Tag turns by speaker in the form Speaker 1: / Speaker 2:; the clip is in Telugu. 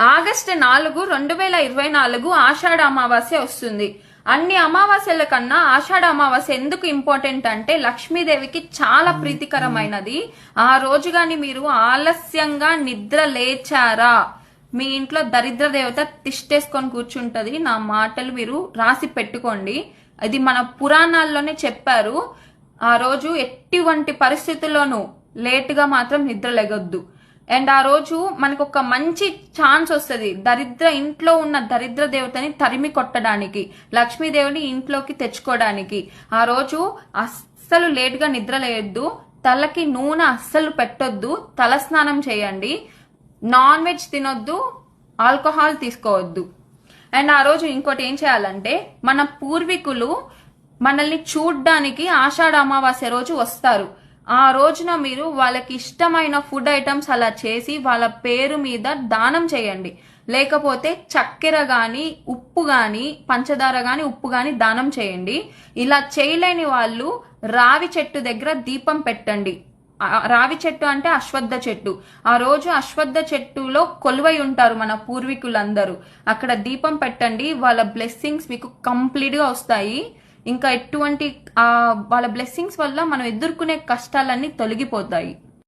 Speaker 1: ఆగస్టు నాలుగు రెండు వేల ఇరవై నాలుగు ఆషాఢ అమావాస్య వస్తుంది. అన్ని అమావాస్యల కన్నా ఆషాఢ అమావాస్య ఎందుకు ఇంపార్టెంట్ అంటే లక్ష్మీదేవికి చాలా ప్రీతికరమైనది. ఆ రోజు గాని మీరు ఆలస్యంగా నిద్ర లేచారా? మీ ఇంట్లో దరిద్ర దేవత తిష్టేసుకొని కూర్చుంటది. నా మాటలు మీరు రాసి పెట్టుకోండి. ఇది మన పురాణాల్లోనే చెప్పారు. ఆ రోజు ఎటువంటి పరిస్థితుల్లోనూ లేటుగా మాత్రం నిద్ర లెగొద్దు. అండ్ ఆ రోజు మనకు ఒక మంచి ఛాన్స్ వస్తుంది. దరిద్ర ఇంట్లో ఉన్న దరిద్ర దేవతని తరిమి కొట్టడానికి లక్ష్మీదేవిని ఇంట్లోకి తెచ్చుకోవడానికి ఆ రోజు అస్సలు లేటుగా నిద్ర లేయొద్దు తలకి నూనె అస్సలు పెట్టొద్దు తల స్నానం చేయండి నాన్ వెజ్ తినొద్దు ఆల్కహాల్ తీసుకోవద్దు. అండ్ ఆ రోజు ఇంకోటి ఏం చేయాలంటే మన పూర్వీకులు మనల్ని చూడ్డానికి ఆషాఢ అమావాస్య రోజు వస్తారు. ఆ రోజున మీరు వాళ్ళకి ఇష్టమైన ఫుడ్ ఐటమ్స్ అలా చేసి వాళ్ళ పేరు మీద దానం చేయండి. లేకపోతే చక్కెర కానీ ఉప్పు కానీ పంచదార కానీ ఉప్పు కానీ దానం చేయండి. ఇలా చేయలేని వాళ్ళు రావి చెట్టు దగ్గర దీపం పెట్టండి. రావి చెట్టు అంటే అశ్వద్ధ చెట్టు. ఆ రోజు అశ్వద్ధ చెట్టులో కొలువై ఉంటారు మన పూర్వీకులందరూ. అక్కడ దీపం పెట్టండి. వాళ్ళ బ్లెస్సింగ్స్ మీకు కంప్లీట్గా వస్తాయి. ఇంకా ఎటువంటి వాళ్ళ బ్లెస్సింగ్స్ వల్ల మనం ఎదుర్కొనే కష్టాలన్నీ తొలగిపోతాయి.